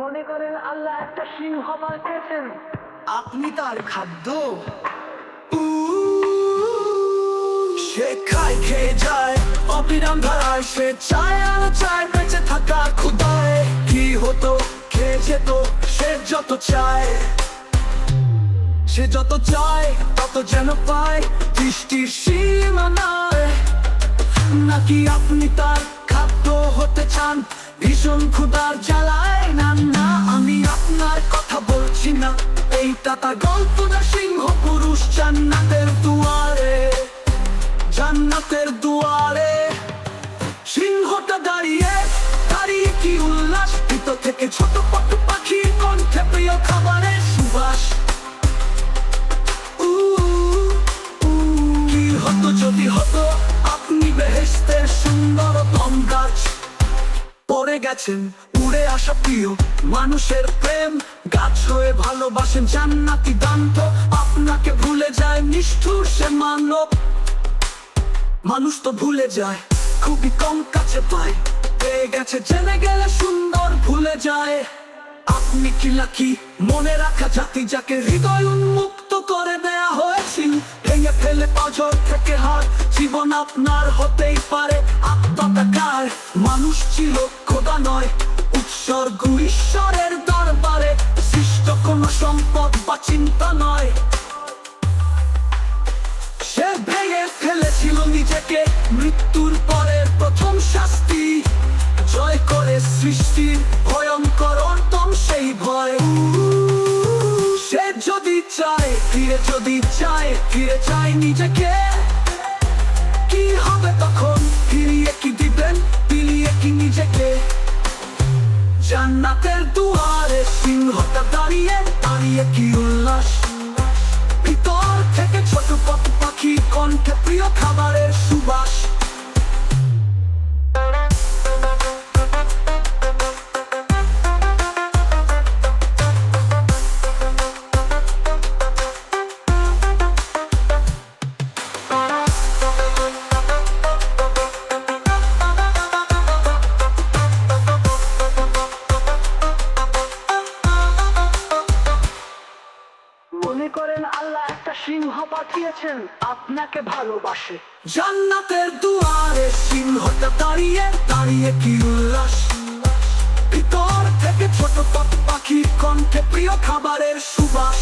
মনে করেন আল্লাহ একটা সিংহ পাঠিয়েছেন আপনি তার খাদ্য? সে খায়, খেয়ে যায়, অবিরাম ধারায়, সে চায় আর চায়, বেঁচে থাকা ক্ষুদায় কি হতো খেয়ে যেত, সে যত চায়। সে যত চায়, তত যেন পায়, দৃষ্টির সীমানায়। নাকি আপনি তার চান, ভীষণ ক্ষুদার জ্বালায় না না, আমি আপনার কথা বলছি না। এইটা তার গল্পটা সিংহ পুরুষ জান্নাতের দুয়ারে জান্নাতের দুয়ারে। সিংহটা দাঁড়িয়ে দাঁড়িয়ে কি উল্লাস? ভিতর থেকে ছোট পট পাখি কণ্ঠে প্রিয় খাবারের সুবাস। গেছেন, উড়ে আসা প্রিয় মানুষের প্রেম। গাছ হয়ে ভালোবাসেন জান্নাতি দান্ত, আপনাকে ভুলে যায় নিষ্ঠুর সে মানব। মানুষ তো ভুলে যায়, খুবই কম কাছে পায়। পেয়ে গেছে, জেনে গেলে সুন্দর ভুলে যায়। আপনি কি লাকি? মনে রাখা জাতি যাকে হৃদয় উন্মুক্ত করে দেয়া হয়েছিল। ভেঙে ফেলে পাজর থেকে হার, জীবন আপনার হতেই পারে আত্মতাকার মানুষ ছিল উৎসর্গ ঈশ্বরের দরবারে সৃষ্ট কোনো সম্পদ বা চিন্তা নয়। সে ভেঙে ফেলেছিল নিজেকে, মৃত্যুর পরে প্রথম শাস্তি। জয় করে সৃষ্টির ভয়ঙ্কর অন্তম সেই ভয়। সে যদি চায়, ফিরে যদি চায়, ফিরে চায় নিজেকে। জান্নাতের দুয়ারে সিংহটা দাঁড়িয়ে দাঁড়িয়ে কি উল্লাস? মনে করেন আল্লাহ একটা সিংহ পাঠিয়েছেন, আপনাকে ভালোবাসে। জান্নাতের দুয়ারে সিংহটা দাঁড়িয়ে দাঁড়িয়ে কি উল্লাস? ভিতর থেকে ছোট পাখির পাখি কণ্ঠে প্রিয় খাবারের সুবাস।